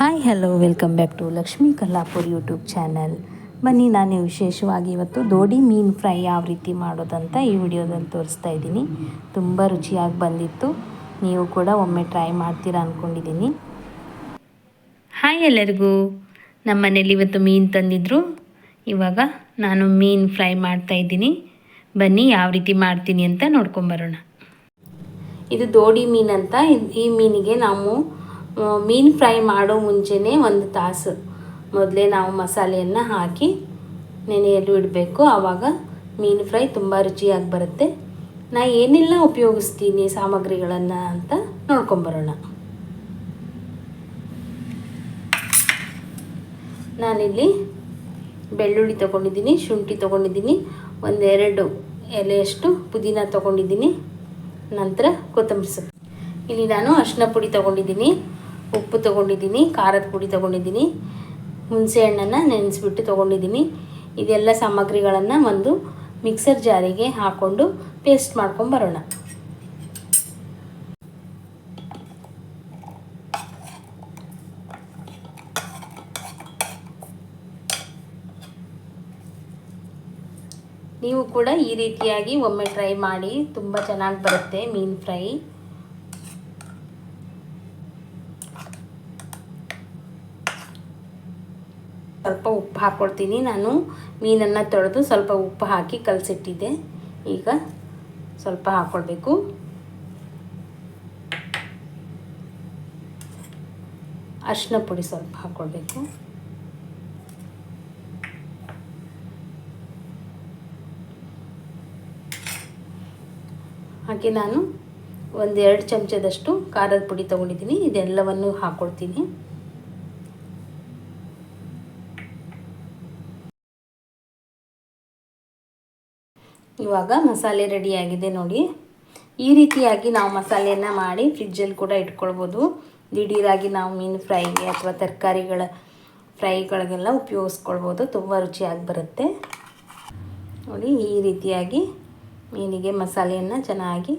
Hi hello welcome back to Lakshmi Kallapur YouTube channel ಬನ್ನಿ, ನಾನು ವಿಶೇಷವಾಗಿ ಇವತ್ತು ದೋಡಿ ಮೀನು ಫ್ರೈ ಯಾವ ರೀತಿ ಮಾಡೋದಂತ ಈ ವಿಡಿಯೋದಲ್ಲಿ ತೋರಿಸ್ತಾ ಇದ್ದೀನಿ. ತುಂಬ ರುಚಿಯಾಗಿ ಬಂದಿತ್ತು. ನೀವು ಕೂಡ ಒಮ್ಮೆ ಟ್ರೈ ಮಾಡ್ತೀರಾ ಅಂದ್ಕೊಂಡಿದ್ದೀನಿ ಹಾಯ್ ಎಲ್ಲರಿಗೂ. ನಮ್ಮ ಮನೇಲಿ ಇವತ್ತು ಮೀನು ತಂದಿದ್ರು. ಇವಾಗ ನಾನು ಮೀನು ಫ್ರೈ ಮಾಡ್ತಾ ಇದ್ದೀನಿ. ಬನ್ನಿ, ಯಾವ ರೀತಿ ಮಾಡ್ತೀನಿ ಅಂತ ನೋಡ್ಕೊಂಬರೋಣ ಇದು ದೋಡಿ ಮೀನು ಅಂತ. ಈ ಮೀನಿಗೆ ನಾವು ಮೀನು ಫ್ರೈ ಮಾಡೋ ಮುಂಚೆನೇ ಒಂದು ತಾಸು. ಮೊದಲೇ ನಾವು ಮಸಾಲೆಯನ್ನು ಹಾಕಿ ನೆನೆಯಲು ಇಡಬೇಕು. ಆವಾಗ ಮೀನು ಫ್ರೈ ತುಂಬ ರುಚಿಯಾಗಿ ಬರುತ್ತೆ. ನಾ ಏನೆಲ್ಲ ಉಪಯೋಗಿಸ್ತೀನಿ ಸಾಮಗ್ರಿಗಳನ್ನು ಅಂತ ನೋಡ್ಕೊಂಬರೋಣ. ನಾನಿಲ್ಲಿ ಬೆಳ್ಳುಳ್ಳಿ ತೊಗೊಂಡಿದ್ದೀನಿ, ಶುಂಠಿ ತೊಗೊಂಡಿದ್ದೀನಿ, ಒಂದೆರಡು ಎಲೆಯಷ್ಟು ಪುದೀನ ತೊಗೊಂಡಿದ್ದೀನಿ. ನಂತರ ಕೊತ್ತಂಬರಿ ಸೊಪ್ಪು. ಇಲ್ಲಿ ನಾನು ಅರಿಶಿನ ಪುಡಿ ತೊಗೊಂಡಿದ್ದೀನಿ. ಉಪ್ಪು ತೊಗೊಂಡಿದ್ದೀನಿ, ಖಾರದ ಪುಡಿ ತೊಗೊಂಡಿದ್ದೀನಿ, ಹುಣಸೆ ಹಣ್ಣನ್ನು ನೆನೆಸ್ಬಿಟ್ಟು ತೊಗೊಂಡಿದ್ದೀನಿ. ಇದೆಲ್ಲ ಸಾಮಗ್ರಿಗಳನ್ನು ಒಂದು ಮಿಕ್ಸರ್ ಜಾರಿಗೆ ಹಾಕ್ಕೊಂಡು ಪೇಸ್ಟ್ ಮಾಡ್ಕೊಂಡು ಬರೋಣ. ನೀವು ಕೂಡ ಈ ರೀತಿಯಾಗಿ ಒಮ್ಮೆ ಟ್ರೈ ಮಾಡಿ, ತುಂಬ ಚೆನ್ನಾಗಿ ಬರುತ್ತೆ ಮೀನು ಫ್ರೈ. ಸ್ವಲ್ಪ ಉಪ್ಪು ಹಾಕ್ಕೊಡ್ತೀನಿ. ನಾನು ಮೀನನ್ನು ತೊಳೆದು ಸ್ವಲ್ಪ ಉಪ್ಪು ಹಾಕಿ ಕಲಸಿಟ್ಟಿದ್ದೆ. ಈಗ ಸ್ವಲ್ಪ ಹಾಕ್ಕೊಳ್ಬೇಕು ಅರಿಶಿನ ಪುಡಿ ಸ್ವಲ್ಪ ಹಾಕ್ಕೊಳ್ಬೇಕು ಹಾಗೆ ನಾನು ಒಂದೆರಡು ಚಮಚದಷ್ಟು ಖಾರದ ಪುಡಿ ತೊಗೊಂಡಿದ್ದೀನಿ. ಇದೆಲ್ಲವನ್ನು ಹಾಕ್ಕೊಳ್ತೀನಿ ಇವಾಗ ಮಸಾಲೆ ರೆಡಿಯಾಗಿದೆ ನೋಡಿ. ಈ ರೀತಿಯಾಗಿ ನಾವು ಮಸಾಲೆಯನ್ನು ಮಾಡಿ ಫ್ರಿಜ್ಜಲ್ಲಿ ಕೂಡ ಇಟ್ಕೊಳ್ಬೋದು. ದಿಢೀರಾಗಿ ನಾವು ಮೀನು ಫ್ರೈಗೆ ಅಥವಾ ತರಕಾರಿಗಳ ಫ್ರೈಗಳಿಗೆಲ್ಲ ಉಪಯೋಗಿಸ್ಕೊಳ್ಬೋದು. ತುಂಬ ರುಚಿಯಾಗಿ ಬರುತ್ತೆ. ನೋಡಿ, ಈ ರೀತಿಯಾಗಿ ಮೀನಿಗೆ ಮಸಾಲೆಯನ್ನು ಚೆನ್ನಾಗಿ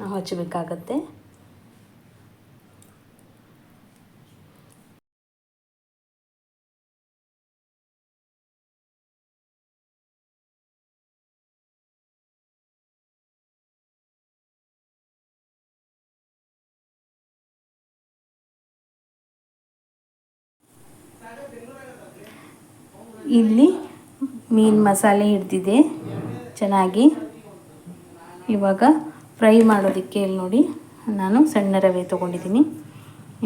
ನಾವು ಹಚ್ಚಬೇಕಾಗತ್ತೆ. ಇಲ್ಲಿ ಮೀನು ಮಸಾಲೆ ಹಿಡ್ದಿದೆ. ಚೆನ್ನಾಗಿ. ಇವಾಗ ಫ್ರೈ ಮಾಡೋದಕ್ಕೆ ಇಲ್ಲಿ ನೋಡಿ, ನಾನು ಸಣ್ಣ ರವೆ ತೊಗೊಂಡಿದ್ದೀನಿ.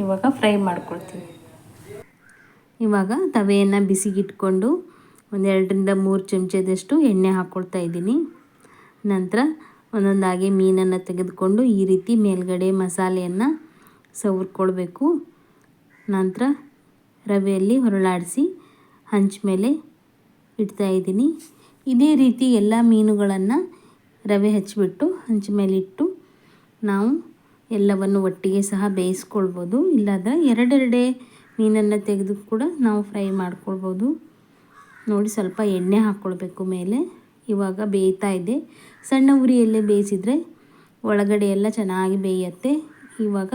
ಇವಾಗ ಫ್ರೈ ಮಾಡ್ಕೊಳ್ತೀನಿ. ಇವಾಗ ತವೆಯನ್ನು ಬಿಸಿಗಿಟ್ಕೊಂಡು ಒಂದೆರಡರಿಂದ ಮೂರು ಚಮಚದಷ್ಟು ಎಣ್ಣೆ ಹಾಕ್ಕೊಳ್ತಾ ಇದ್ದೀನಿ. ನಂತರ ಒಂದೊಂದಾಗಿ ಮೀನನ್ನು ತೆಗೆದುಕೊಂಡು ಈ ರೀತಿ ಮೇಲ್ಗಡೆ ಮಸಾಲೆಯನ್ನು ಸವರ್ಕೊಳ್ಬೇಕು. ನಂತರ ರವೆಯಲ್ಲಿ ಹೊರಳಾಡಿಸಿ ಹಂಚ ಮೇಲೆ ಇಡ್ತಾ ಇದ್ದೀನಿ. ಇದೇ ರೀತಿ ಎಲ್ಲ ಮೀನುಗಳನ್ನು ರವೆ ಹಚ್ಚಿಬಿಟ್ಟು ಹಂಚ ಮೇಲೆ ಇಟ್ಟು ನಾವು ಎಲ್ಲವನ್ನು ಒಟ್ಟಿಗೆ ಸಹ ಬೇಯಿಸ್ಕೊಳ್ಬೋದು. ಇಲ್ಲಾಂದರೆ ಎರಡೆರಡೇ ಮೀನನ್ನು ತೆಗೆದು ಕೂಡ ನಾವು ಫ್ರೈ ಮಾಡ್ಕೊಳ್ಬೋದು. ನೋಡಿ ಸ್ವಲ್ಪ ಎಣ್ಣೆ ಹಾಕ್ಕೊಳ್ಬೇಕು ಮೇಲೆ. ಇವಾಗ ಬೇಯ್ತಾ ಇದೆ. ಸಣ್ಣ ಉರಿಯಲ್ಲೇ ಬೇಯಿಸಿದರೆ ಒಳಗಡೆ ಎಲ್ಲ ಚೆನ್ನಾಗಿ ಬೇಯುತ್ತೆ. ಇವಾಗ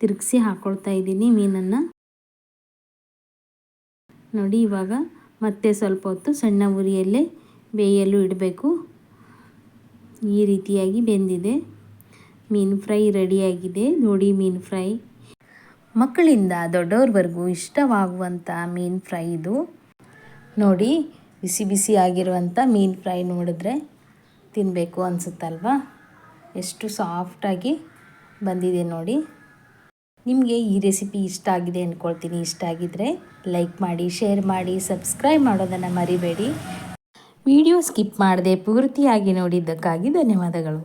ತಿರುಗಿಸಿ ಹಾಕ್ಕೊಳ್ತಾ ಇದ್ದೀನಿ ಮೀನನ್ನು. ನೋಡಿ ಇವಾಗ ಮತ್ತೆ ಸ್ವಲ್ಪ ಹೊತ್ತು ಸಣ್ಣ ಉರಿಯಲ್ಲೇ ಬೇಯಲು ಇಡಬೇಕು. ಈ ರೀತಿಯಾಗಿ ಬೆಂದಿದೆ. ಮೀನು ಫ್ರೈ ರೆಡಿಯಾಗಿದೆ. ನೋಡಿ ಮೀನು ಫ್ರೈ. ಮಕ್ಕಳಿಂದ ದೊಡ್ಡವ್ರವರೆಗೂ ಇಷ್ಟವಾಗುವಂಥ ಮೀನು ಫ್ರೈ ಇದು. ನೋಡಿ, ಬಿಸಿ ಬಿಸಿ ಆಗಿರುವಂಥ ಮೀನು ಫ್ರೈ ನೋಡಿದ್ರೆ ತಿನ್ನಬೇಕು ಅನಿಸುತ್ತಲ್ವಾ? ಎಷ್ಟು ಸಾಫ್ಟಾಗಿ ಬಂದಿದೆ ನೋಡಿ. ನಿಮಗೆ ಈ ರೆಸಿಪಿ ಇಷ್ಟ ಆಗಿದೆ ಅಂದ್ಕೊಳ್ತೀನಿ ಇಷ್ಟ ಆಗಿದ್ದರೆ ಲೈಕ್ ಮಾಡಿ, ಶೇರ್ ಮಾಡಿ, ಸಬ್ಸ್ಕ್ರೈಬ್ ಮಾಡೋದನ್ನು ಮರಿಬೇಡಿ. ವಿಡಿಯೋ ಸ್ಕಿಪ್ ಮಾಡದೆ ಪೂರ್ತಿಯಾಗಿ ನೋಡಿದ್ದಕ್ಕಾಗಿ ಧನ್ಯವಾದಗಳು.